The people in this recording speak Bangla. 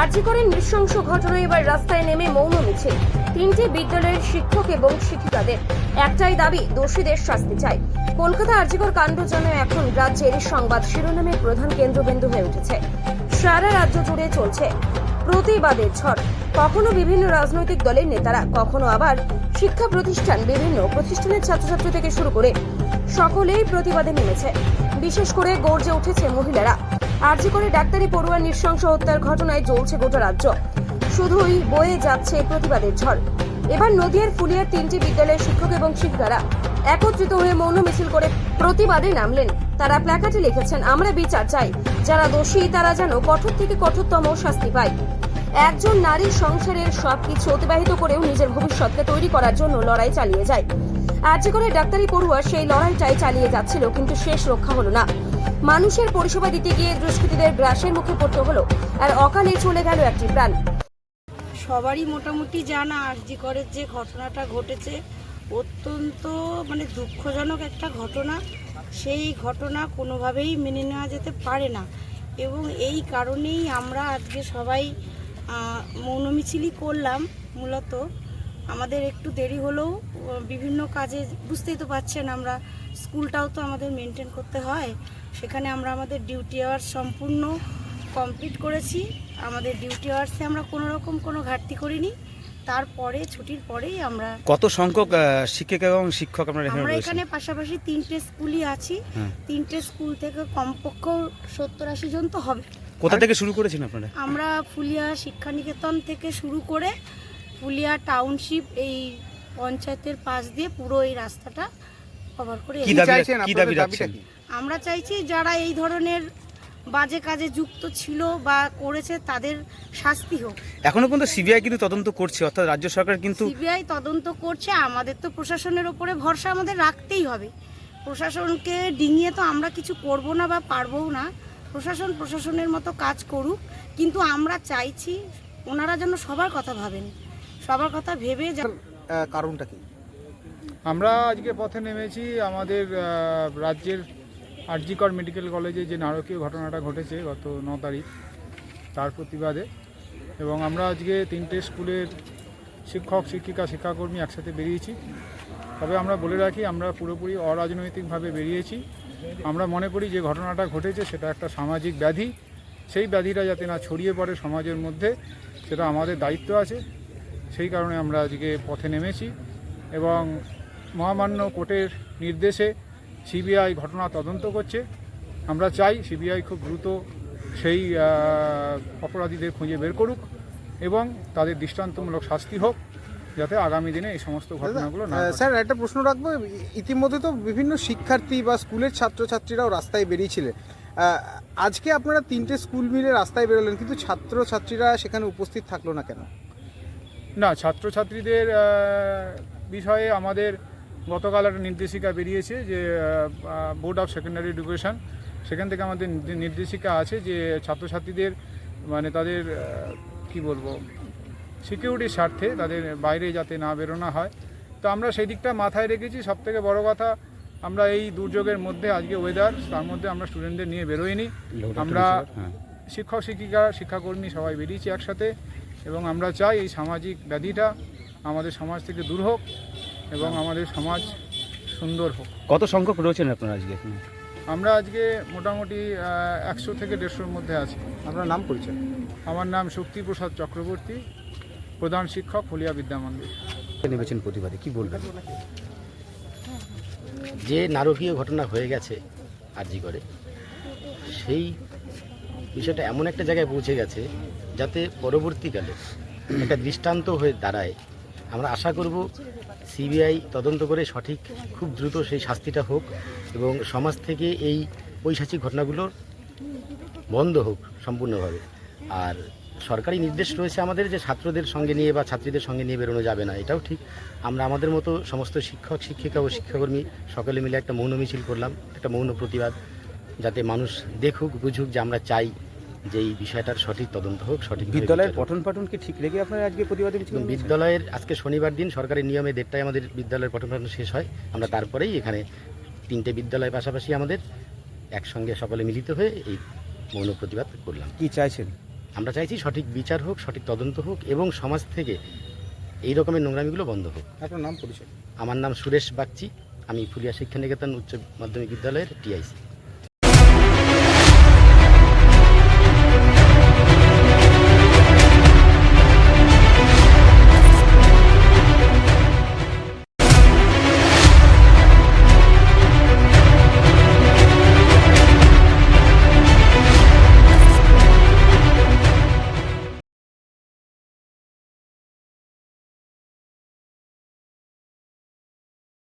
আর্জি করে নৃশংস ঘটনা এবার রাস্তায় নেমে মৌন মিছিল। তিনটি বিদ্যালয়ের শিক্ষক এবং শিক্ষিকাদের। একটাই দাবি, দোষীদের শাস্তি চাই। কলকাতা আর্জিকর কাণ্ড যেন এখন রাজ্যের সংবাদ শিরোনামের প্রধান কেন্দ্রবিন্দু হয়ে উঠেছে। সারা রাজ্য জুড়ে চলছে প্রতিবাদের ঝড়। কখনো বিভিন্ন রাজনৈতিক দলের নেতারা, কখনো আবার শিক্ষা প্রতিষ্ঠান, বিভিন্ন প্রতিষ্ঠানের ছাত্রছাত্রী থেকে শুরু করে সকলেই প্রতিবাদে নেমেছে। বিশেষ করে গর্জে উঠেছে মহিলারা। আর্জি করে ডাক্তারি পড়ুয়ার নৃশংস হত্যার ঘটনায় জ্বলছে গোটা রাজ্য। শুধুই বয়ে যাচ্ছে প্রতিবাদের ঝড়। এবার নদিয়ার ফুলিয়ার তিনটি বিদ্যালয়ের শিক্ষক এবং শিক্ষিকারা একত্রিত হয়ে মৌন মিছিল করে প্রতিবাদে নামলেন। তারা প্ল্যাকার্ডে লিখেছেন, আমরা বিচার চাই। যারা দোষী, তারা যেন কঠোর থেকে কঠোরতম শাস্তি পায়। একজন নারীর সংসারের সবকিছু অতিবাহিত করেও নিজের ভবিষ্যৎকে তৈরি করার জন্য লড়াই চালিয়ে যায়। আর যে করে ডাক্তারি পড়ুয়া সেই লড়াইটাই চালিয়ে যাচ্ছিল কিন্তু শেষ রক্ষা হলো না। মানুষের পরিষেবা দিতে গিয়ে দুষ্কৃতীদের গ্রাসের মুখে পড়তে হলো আর অকালে চলে গেল একটি প্রাণ। সবারই মোটামুটি জানা আরজি করের যে ঘটনাটা ঘটেছে অত্যন্ত মানে দুঃখজনক একটা ঘটনা। সেই ঘটনা কোনোভাবেই মেনে নেওয়া যেতে পারে না। এবং এই কারণেই আমরা আজকে সবাই আহ, মৌন মিছিলই করলাম মূলত। আমাদের একটু দেরি হলেও বিভিন্ন কাজে বুঝতেই তো পারছেন আমরা স্কুলটাও তো আমাদের মেনটেন করতে হয়। সেখানে আমরা আমাদের ডিউটি আওয়ার সম্পূর্ণ কমপ্লিট করেছি। আমাদের ডিউটি আওয়ার্সে আমরা কোনো রকম কোনো ঘাটতি করিনি। তারপরে ছুটির পরেই আমরা কত সংখ্যক শিক্ষক এবং শিক্ষক এখানে আমরা এখানে পাশাপাশি তিনটে স্কুলই আছি। হ্যাঁ। তিনটে স্কুল থেকে কমপক্ষে সত্তর আশি জন তো হবে। কোথা থেকে শুরু করেছেন আপনারা? আমরা ফুলিয়া শিক্ষানিকেতন থেকে শুরু করে ফুলিয়া টাউনশিপ এই পঞ্চায়েতের পাশ দিয়ে পুরো এই রাস্তাটা কভার করে কি দাবি চাইছেন কি দাবি রাখছেন? আমরা চাইছি যারা এই ধরনের বাজে কাজে যুক্ত ছিল বা করেছে তাদের শাস্তি হোক। এখনও পর্যন্ত সিবিআই কিন্তু তদন্ত করছে অর্থাৎ রাজ্য সরকার কিন্তু সিবিআই তদন্ত করছে আমাদের তো প্রশাসনের ওপরে ভরসা আমাদের রাখতেই হবে। প্রশাসনকে ডিঙিয়ে তো আমরা কিছু করব না বা পারবও না। প্রশাসন প্রশাসনের মতো কাজ করুক কিন্তু আমরা চাইছি ওনারা যেন সবার কথা ভাবেন। সবার কথা ভেবে কারণটা কি? আমরা আজকে পথে নেমেছি আমাদের রাজ্যের আরজিকর মেডিকেল কলেজে যে নারকীয় ঘটনাটা ঘটেছে গত ন তারিখ তার প্রতিবাদে। এবং আমরা আজকে তিনটে স্কুলের শিক্ষক শিক্ষিকা শিক্ষাকর্মী একসাথে বেরিয়েছি। তবে আমরা বলে রাখি আমরা পুরোপুরি অরাজনৈতিকভাবে বেরিয়েছি। আমরা মনে করি যে ঘটনাটা ঘটেছে সেটা একটা সামাজিক ব্যাধি। সেই ব্যাধিটা যাতে না ছড়িয়ে পড়ে সমাজের মধ্যে সেটা আমাদের দায়িত্ব আছে। সেই কারণে আমরা আজকে পথে নেমেছি এবং মহামান্য কোর্টের নির্দেশে সিবিআই ঘটনা তদন্ত করছে। আমরা চাই সিবিআই খুব দ্রুত সেই অপরাধীদের খুঁজে বের করুক এবং তাদের দৃষ্টান্তমূলক শাস্তি হোক যাতে আগামী দিনে এই সমস্ত ঘটনাগুলো না স্যার একটা প্রশ্ন রাখব। ইতিমধ্যে তো বিভিন্ন শিক্ষার্থী বা স্কুলের ছাত্রছাত্রীরাও রাস্তায় বেরিয়েছিলেন আজকে আপনারা তিনটে স্কুল মিলে রাস্তায় বেরোলেন কিন্তু ছাত্রছাত্রীরা সেখানে উপস্থিত থাকল না কেন? না ছাত্রছাত্রীদের বিষয়ে আমাদের গতকাল একটা নির্দেশিকা বেরিয়েছে যে বোর্ড অফ সেকেন্ডারি এডুকেশন সেখান থেকে আমাদের নির্দে- নির্দেশিকা আছে যে ছাত্রছাত্রীদের মানে তাদের কি বলব সিকিউরিটির স্বার্থে তাদের বাইরে যাতে না বেরোনো হয়। তো আমরা সেই দিকটা মাথায় রেখেছি। সব থেকে বড় কথা আমরা এই দুর্যোগের মধ্যে আজকে ওয়েদার তার মধ্যে আমরা স্টুডেন্টদের নিয়ে বেরোইনি। আমরা হ্যাঁ। শিক্ষক শিক্ষিকা শিক্ষাকর্মী সবাই বেরিয়েছি একসাথে। এবং আমরা চাই এই সামাজিক ব্যাধিটা আমাদের সমাজ থেকে দূর হোক এবং আমাদের সমাজ সুন্দর হোক। কত সংখ্যক রয়েছেন আপনারা আজকে এখানে? আমরা আজকে মোটামুটি একশো থেকে দেড়শোর মধ্যে আছি। আপনার নাম পরিচয়? আমার নাম শক্তিপ্রসাদ চক্রবর্তী প্রধান শিক্ষক হলিয়া বিদ্যা মন্দির। নেমেছেন প্রতিবাদে? কি বলবেন? যে নারকীয় ঘটনা হয়ে গেছে আরজি করে সেই বিষয়টা এমন একটা জায়গায় পৌঁছে গেছে যাতে পরবর্তীকালে একটা দৃষ্টান্ত হয়ে দাঁড়ায়, আমরা আশা করব সিবিআই তদন্ত করে সঠিক, খুব দ্রুত সেই শাস্তিটা হোক এবং সমাজ থেকে এই পৈশাচিক ঘটনাগুলোর বন্ধ হোক সম্পূর্ণভাবে। আর সরকারি নির্দেশ রয়েছে আমাদের যে ছাত্রদের সঙ্গে নিয়ে বা ছাত্রীদের সঙ্গে নিয়ে বেরোনো যাবে না, এটাও ঠিক। আমরা আমাদের মতো সমস্ত শিক্ষক, শিক্ষিকা ও শিক্ষাকর্মী সকলে মিলে একটা মৌন মিছিল করলাম, একটা মৌন প্রতিবাদ, যাতে মানুষ দেখুক, বুঝুক যে আমরা চাই যে এই বিষয়টার সঠিক তদন্ত হোক সঠিক বিদ্যালয়ের পঠন পাঠন কি ঠিক রেখে আপনারা আজকে প্রতিবাদে মিছিল বিদ্যালয়ের আজকে শনিবার দিন সরকারি নিয়মে দেড়টায় আমাদের বিদ্যালয়ের পঠন পাঠন শেষ হয়। আমরা তারপরেই এখানে তিনটে বিদ্যালয়ের পাশাপাশি আমাদের একসঙ্গে সকলে মিলিত হয়ে এই মৌন প্রতিবাদ করলাম। কি চাইছেন? আমরা চাইছি সঠিক বিচার হোক সঠিক তদন্ত হোক এবং সমাজ থেকে এই রকমের নোংরামিগুলো বন্ধ হোক। আপনার নাম পরিচয়? আমার নাম সুরেশ বাগচি। আমি ফুলিয়া শিক্ষা নিকেতন উচ্চ মাধ্যমিক বিদ্যালয়ের টিআইসি।